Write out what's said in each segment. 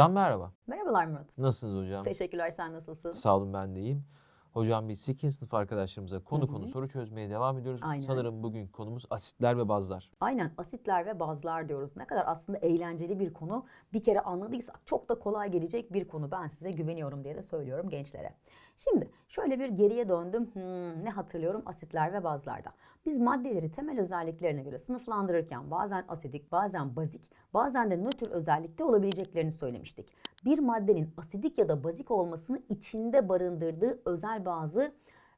Hocam merhaba. Merhabalar Murat. Nasılsınız hocam? Teşekkürler sen nasılsın? Sağ olun ben de iyiyim. Hocam biz 8. sınıf arkadaşlarımıza konu Hı hı. konu soru çözmeye devam ediyoruz. Aynen. Sanırım bugün konumuz asitler ve bazlar. Aynen asitler ve bazlar diyoruz. Ne kadar aslında eğlenceli bir konu. Bir kere anladıysak çok da kolay gelecek bir konu. Ben size güveniyorum diye de söylüyorum gençlere. Şimdi şöyle bir geriye döndüm. Hmm, ne hatırlıyorum asitler ve bazlarda. Biz maddeleri temel özelliklerine göre sınıflandırırken bazen asidik, bazen bazik, bazen de nötr özellikte olabileceklerini söylemiştik. Bir maddenin asidik ya da bazik olmasını içinde barındırdığı özel bazı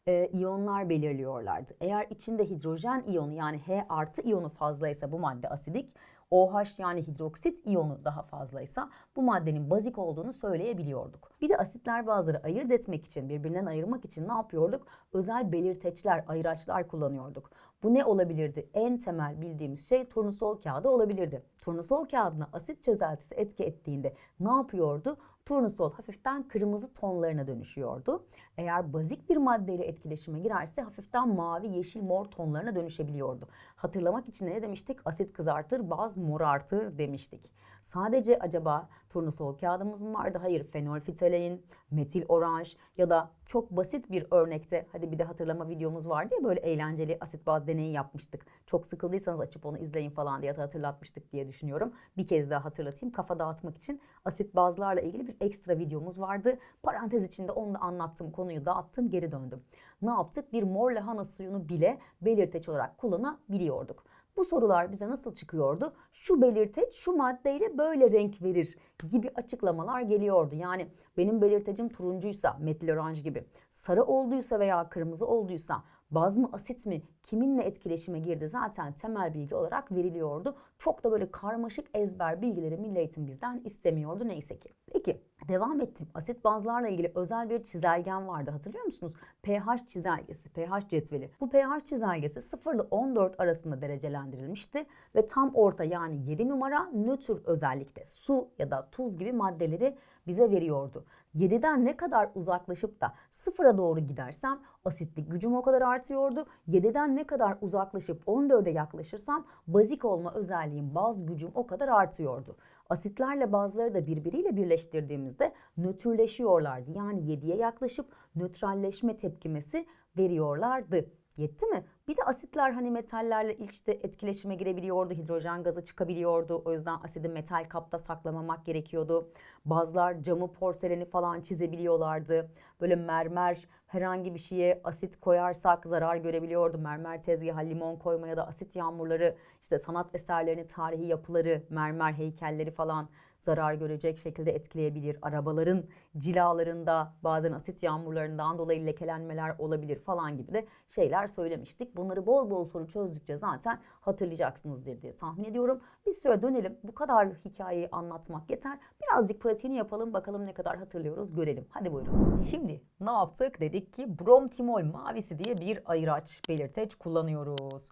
e, iyonlar belirliyorlardı. Eğer içinde hidrojen iyonu yani H artı iyonu fazlaysa bu madde asidik, OH yani hidroksit iyonu daha fazlaysa bu maddenin bazik olduğunu söyleyebiliyorduk. Bir de asitler bazıları ayırt etmek için, birbirinden ayırmak için ne yapıyorduk? Özel belirteçler, ayıraçlar kullanıyorduk. Bu ne olabilirdi? En temel bildiğimiz şey turnusol kağıdı olabilirdi. Turnusol kağıdına asit çözeltisi etki ettiğinde ne yapıyordu? Turnusol hafiften kırmızı tonlarına dönüşüyordu. Eğer bazik bir maddeyle etkileşime girerse hafiften mavi, yeşil, mor tonlarına dönüşebiliyordu. Hatırlamak için ne demiştik? Asit kızartır, baz morartır demiştik. Sadece acaba turnusol kağıdımız mı vardı? Hayır, fenolfitalein, metil oranj ya da çok basit bir örnekte hadi bir de hatırlama videomuz vardı ya böyle eğlenceli asit baz deneyi yapmıştık. Çok sıkıldıysanız açıp onu izleyin falan diye hatırlatmıştık diye düşünüyorum. Bir kez daha hatırlatayım kafa dağıtmak için asit bazlarla ilgili bir ekstra videomuz vardı. Parantez içinde onu da anlattım konuyu dağıttım geri döndüm. Ne yaptık? Bir mor lahana suyunu bile belirteç olarak kullanabiliyorduk. Bu sorular bize nasıl çıkıyordu? Şu belirteç şu maddeyle böyle renk verir gibi açıklamalar geliyordu. Yani benim belirtecim turuncuysa, metil oranj gibi, sarı olduysa veya kırmızı olduysa, baz mı asit mi kiminle etkileşime girdi zaten temel bilgi olarak veriliyordu. Çok da böyle karmaşık ezber bilgileri Milli Eğitim bizden istemiyordu neyse ki. Peki devam ettim. Asit bazlarla ilgili özel bir çizelgen vardı hatırlıyor musunuz? pH çizelgesi, pH cetveli. Bu pH çizelgesi 0 ile 14 arasında derecelendirilmişti ve tam orta yani 7 numara nötr özellikte su ya da tuz gibi maddeleri bize veriyordu. 7'den ne kadar uzaklaşıp da 0'a doğru gidersem asitlik gücüm o kadar artıyordu. 7'den ne kadar uzaklaşıp 14'e yaklaşırsam bazik olma özelliğim baz gücüm o kadar artıyordu. Asitlerle bazıları da birbiriyle birleştirdiğimizde nötrleşiyorlardı. Yani 7'ye yaklaşıp nötralleşme tepkimesi veriyorlardı. Yetti mi? Bir de asitler hani metallerle işte etkileşime girebiliyordu. Hidrojen gazı çıkabiliyordu. O yüzden asidi metal kapta saklamamak gerekiyordu. Bazılar camı, porseleni falan çizebiliyorlardı. Böyle mermer herhangi bir şeye asit koyarsak zarar görebiliyordu. Mermer tezgahı, limon koyma ya da asit yağmurları, işte sanat eserlerini, tarihi yapıları, mermer heykelleri falan zarar görecek şekilde etkileyebilir. Arabaların cilalarında bazen asit yağmurlarından dolayı lekelenmeler olabilir falan gibi de şeyler söylemiştik. Bunları bol bol soru çözdükçe zaten hatırlayacaksınızdır diye tahmin ediyorum. Bir süre dönelim. Bu kadar hikayeyi anlatmak yeter. Birazcık pratiğini yapalım bakalım ne kadar hatırlıyoruz görelim. Hadi buyurun. Şimdi ne yaptık? Dedik ki bromtimol mavisi diye bir ayıraç belirteç kullanıyoruz.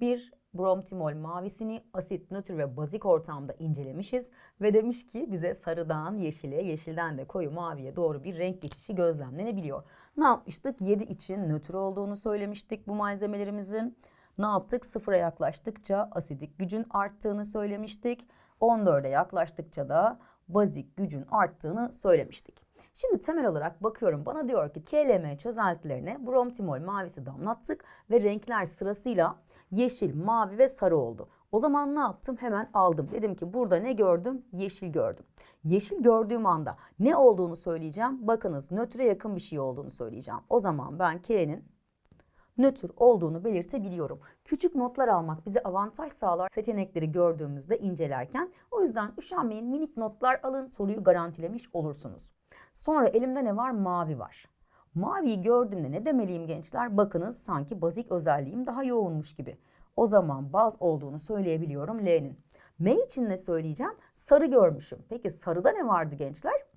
Bir bromtimol mavisini asit, nötr ve bazik ortamda incelemişiz ve demiş ki bize sarıdan yeşile, yeşilden de koyu maviye doğru bir renk geçişi gözlemlenebiliyor. Ne yapmıştık? 7 için nötr olduğunu söylemiştik bu malzemelerimizin. Ne yaptık? Sıfıra yaklaştıkça asidik gücün arttığını söylemiştik. 14'e yaklaştıkça da bazik gücün arttığını söylemiştik. Şimdi temel olarak bakıyorum bana diyor ki KLM çözeltilerine bromtimol mavisi damlattık ve renkler sırasıyla yeşil, mavi ve sarı oldu. O zaman ne yaptım? Hemen aldım. Dedim ki burada ne gördüm? Yeşil gördüm. Yeşil gördüğüm anda ne olduğunu söyleyeceğim. Bakınız nötre yakın bir şey olduğunu söyleyeceğim. O zaman ben K'nin nötr olduğunu belirtebiliyorum. Küçük notlar almak bize avantaj sağlar seçenekleri gördüğümüzde incelerken. O yüzden üşenmeyin minik notlar alın soruyu garantilemiş olursunuz. Sonra elimde ne var? Mavi var. Maviyi gördüğümde ne demeliyim gençler? Bakınız sanki bazik özelliğim daha yoğunmuş gibi. O zaman baz olduğunu söyleyebiliyorum L'nin. M için ne söyleyeceğim? Sarı görmüşüm. Peki sarıda ne vardı gençler?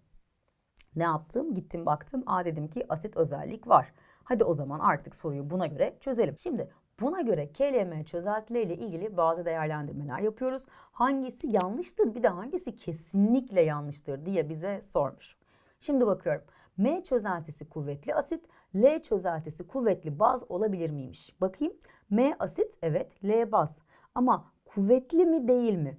Ne yaptım? Gittim baktım. Aa dedim ki asit özellik var. Hadi o zaman artık soruyu buna göre çözelim. Şimdi buna göre KLM çözeltileriyle ilgili bazı değerlendirmeler yapıyoruz. Hangisi yanlıştır bir de hangisi kesinlikle yanlıştır diye bize sormuş. Şimdi bakıyorum. M çözeltisi kuvvetli asit, L çözeltisi kuvvetli baz olabilir miymiş? Bakayım. M asit evet, L baz. Ama kuvvetli mi değil mi?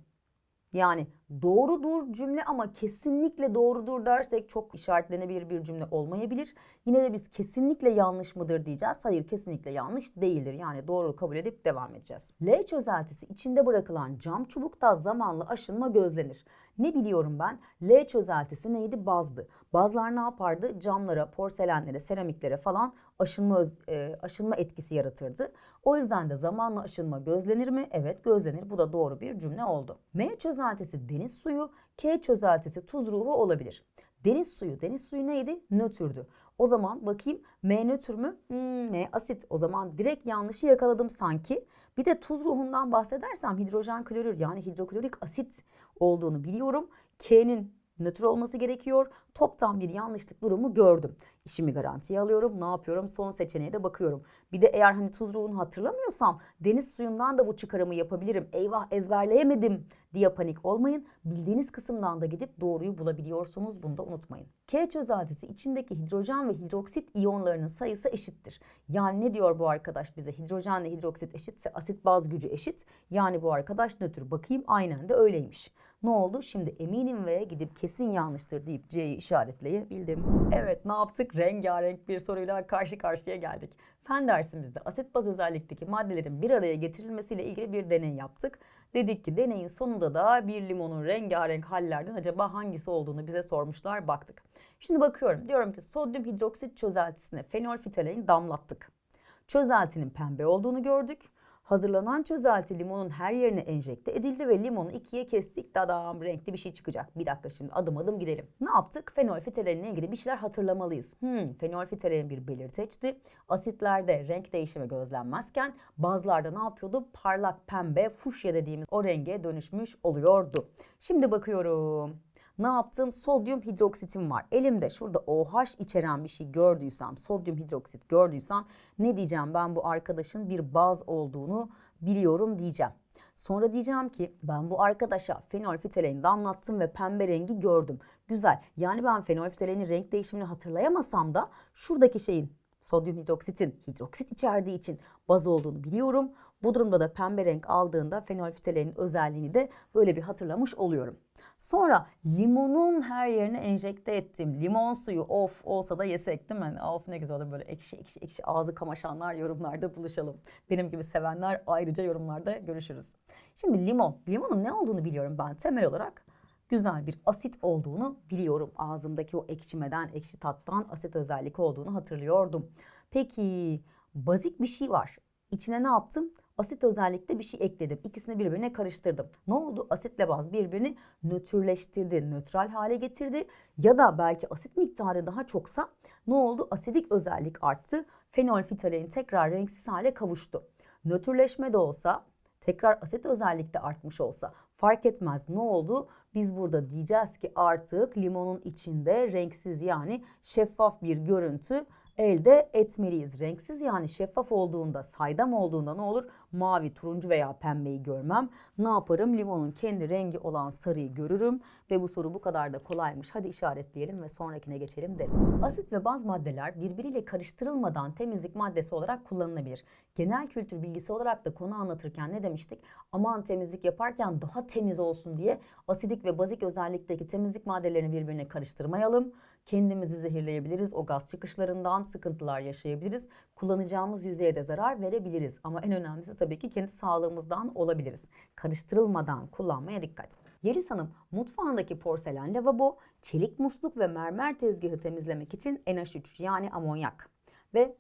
Yani doğrudur cümle ama kesinlikle doğrudur dersek çok işaretlenebilir bir cümle olmayabilir. Yine de biz kesinlikle yanlış mıdır diyeceğiz. Hayır kesinlikle yanlış değildir. Yani doğru kabul edip devam edeceğiz. L çözeltisi içinde bırakılan cam çubukta zamanla aşınma gözlenir. Ne biliyorum ben? L çözeltisi neydi? Bazdı. Bazlar ne yapardı? Camlara, porselenlere, seramiklere falan aşınma öz- e, aşınma etkisi yaratırdı. O yüzden de zamanla aşınma gözlenir mi? Evet gözlenir. Bu da doğru bir cümle oldu. M çözeltisi deniz suyu, K çözeltisi tuz ruhu olabilir. Deniz suyu, deniz suyu neydi? Nötrdü. O zaman bakayım M nötr mü? Hmm, M asit. O zaman direkt yanlışı yakaladım sanki. Bir de tuz ruhundan bahsedersem hidrojen klorür yani hidroklorik asit olduğunu biliyorum. K'nin nötr olması gerekiyor. Toptan bir yanlışlık durumu gördüm. İşimi garantiye alıyorum. Ne yapıyorum? Son seçeneğe de bakıyorum. Bir de eğer hani tuz ruhunu hatırlamıyorsam deniz suyundan da bu çıkarımı yapabilirim. Eyvah ezberleyemedim diye panik olmayın. Bildiğiniz kısımdan da gidip doğruyu bulabiliyorsunuz. Bunu da unutmayın. K çözeltisi içindeki hidrojen ve hidroksit iyonlarının sayısı eşittir. Yani ne diyor bu arkadaş bize? Hidrojenle hidroksit eşitse asit baz gücü eşit. Yani bu arkadaş nötr. Bakayım aynen de öyleymiş. Ne oldu? Şimdi eminim ve gidip kesin yanlıştır deyip C'yi işaretleyebildim. Evet ne yaptık? Rengarenk bir soruyla karşı karşıya geldik. Fen dersimizde asit baz özellikteki maddelerin bir araya getirilmesiyle ilgili bir deney yaptık. Dedik ki deneyin sonunda da bir limonun rengarenk hallerden acaba hangisi olduğunu bize sormuşlar baktık. Şimdi bakıyorum diyorum ki sodyum hidroksit çözeltisine fenolfitalein damlattık. Çözeltinin pembe olduğunu gördük. Hazırlanan çözelti limonun her yerine enjekte edildi ve limonu ikiye kestik. Dadam renkli bir şey çıkacak. Bir dakika şimdi adım adım gidelim. Ne yaptık? Fenolfitaleninle ilgili bir şeyler hatırlamalıyız. Hmm, fenolfitalein bir belirteçti. Asitlerde renk değişimi gözlenmezken bazılarda ne yapıyordu? Parlak pembe, fuşya dediğimiz o renge dönüşmüş oluyordu. Şimdi bakıyorum. Ne yaptım? Sodyum hidroksitim var. Elimde şurada OH içeren bir şey gördüysem, sodyum hidroksit gördüysem ne diyeceğim? Ben bu arkadaşın bir baz olduğunu biliyorum diyeceğim. Sonra diyeceğim ki ben bu arkadaşa fenolfitalein damlattım ve pembe rengi gördüm. Güzel. Yani ben fenolfitaleinin renk değişimini hatırlayamasam da şuradaki şeyin sodyum hidroksitin hidroksit içerdiği için baz olduğunu biliyorum. Bu durumda da pembe renk aldığında fenolfitaleinin özelliğini de böyle bir hatırlamış oluyorum. Sonra limonun her yerine enjekte ettim. Limon suyu of olsa da yesek değil mi? Of ne güzel olur böyle ekşi ekşi ekşi ağzı kamaşanlar yorumlarda buluşalım. Benim gibi sevenler ayrıca yorumlarda görüşürüz. Şimdi limon. Limonun ne olduğunu biliyorum ben temel olarak güzel bir asit olduğunu biliyorum. Ağzımdaki o ekşimeden, ekşi tattan asit özellik olduğunu hatırlıyordum. Peki bazik bir şey var. İçine ne yaptım? Asit özellikte bir şey ekledim. İkisini birbirine karıştırdım. Ne oldu? Asitle baz birbirini nötrleştirdi, nötral hale getirdi. Ya da belki asit miktarı daha çoksa ne oldu? Asidik özellik arttı. Fenolfitalein tekrar renksiz hale kavuştu. Nötrleşme de olsa tekrar asit özellikte artmış olsa fark etmez ne oldu? Biz burada diyeceğiz ki artık limonun içinde renksiz yani şeffaf bir görüntü elde etmeliyiz. Renksiz yani şeffaf olduğunda, saydam olduğunda ne olur? Mavi, turuncu veya pembeyi görmem. Ne yaparım? Limonun kendi rengi olan sarıyı görürüm ve bu soru bu kadar da kolaymış. Hadi işaretleyelim ve sonrakine geçelim derim. Asit ve baz maddeler birbiriyle karıştırılmadan temizlik maddesi olarak kullanılabilir. Genel kültür bilgisi olarak da konu anlatırken ne demiştik? Aman temizlik yaparken daha temiz olsun diye asidik ve bazik özellikteki temizlik maddelerini birbirine karıştırmayalım. Kendimizi zehirleyebiliriz. O gaz çıkışlarından sıkıntılar yaşayabiliriz. Kullanacağımız yüzeye de zarar verebiliriz. Ama en önemlisi tabii ki kendi sağlığımızdan olabiliriz. Karıştırılmadan kullanmaya dikkat. Yeliz Hanım mutfağındaki porselen lavabo, çelik musluk ve mermer tezgahı temizlemek için NH3 yani amonyak ve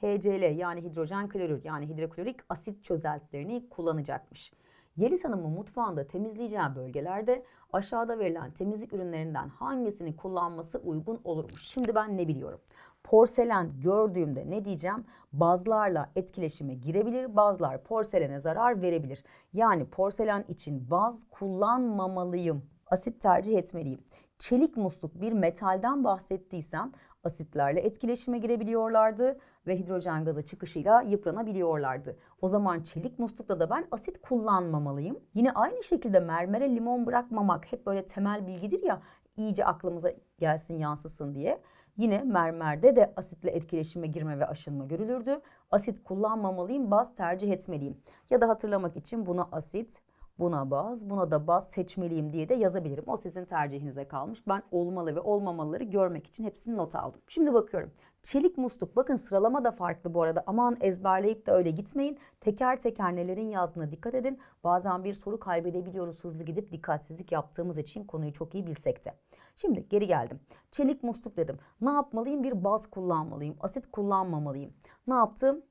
HCl yani hidrojen klorür yani hidroklorik asit çözeltilerini kullanacakmış. Yeliz Hanım'ın mutfağında temizleyeceği bölgelerde aşağıda verilen temizlik ürünlerinden hangisini kullanması uygun olurmuş? Şimdi ben ne biliyorum? Porselen gördüğümde ne diyeceğim? Bazlarla etkileşime girebilir, bazlar porselene zarar verebilir. Yani porselen için baz kullanmamalıyım. Asit tercih etmeliyim. Çelik musluk bir metalden bahsettiysem asitlerle etkileşime girebiliyorlardı ve hidrojen gazı çıkışıyla yıpranabiliyorlardı. O zaman çelik muslukta da ben asit kullanmamalıyım. Yine aynı şekilde mermere limon bırakmamak hep böyle temel bilgidir ya iyice aklımıza gelsin yansısın diye. Yine mermerde de asitle etkileşime girme ve aşınma görülürdü. Asit kullanmamalıyım, baz tercih etmeliyim. Ya da hatırlamak için buna asit, buna baz, buna da baz seçmeliyim diye de yazabilirim. O sizin tercihinize kalmış. Ben olmalı ve olmamalıları görmek için hepsini not aldım. Şimdi bakıyorum. Çelik musluk. Bakın sıralama da farklı bu arada. Aman ezberleyip de öyle gitmeyin. Teker teker nelerin yazdığına dikkat edin. Bazen bir soru kaybedebiliyoruz hızlı gidip dikkatsizlik yaptığımız için konuyu çok iyi bilsek de. Şimdi geri geldim. Çelik musluk dedim. Ne yapmalıyım? Bir baz kullanmalıyım. Asit kullanmamalıyım. Ne yaptım?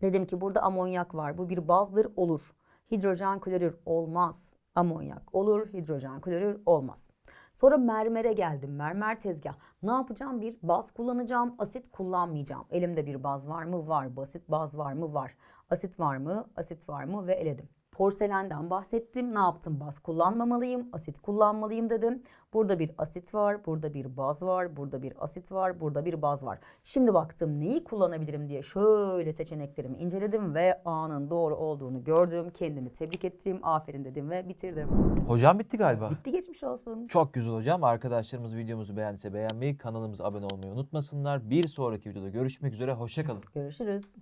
Dedim ki burada amonyak var. Bu bir bazdır olur. Hidrojen klorür olmaz. Amonyak olur. Hidrojen klorür olmaz. Sonra mermere geldim. Mermer tezgah. Ne yapacağım? Bir baz kullanacağım. Asit kullanmayacağım. Elimde bir baz var mı? Var. Basit baz var mı? Var. Asit var mı? Asit var mı? Ve eledim. Porselenden bahsettim. Ne yaptım? Baz kullanmamalıyım. Asit kullanmalıyım dedim. Burada bir asit var. Burada bir baz var. Burada bir asit var. Burada bir baz var. Şimdi baktım neyi kullanabilirim diye şöyle seçeneklerimi inceledim ve A'nın doğru olduğunu gördüm. Kendimi tebrik ettim. Aferin dedim ve bitirdim. Hocam bitti galiba. Bitti geçmiş olsun. Çok güzel hocam. Arkadaşlarımız videomuzu beğendiyse beğenmeyi, kanalımıza abone olmayı unutmasınlar. Bir sonraki videoda görüşmek üzere. Hoşçakalın. Görüşürüz.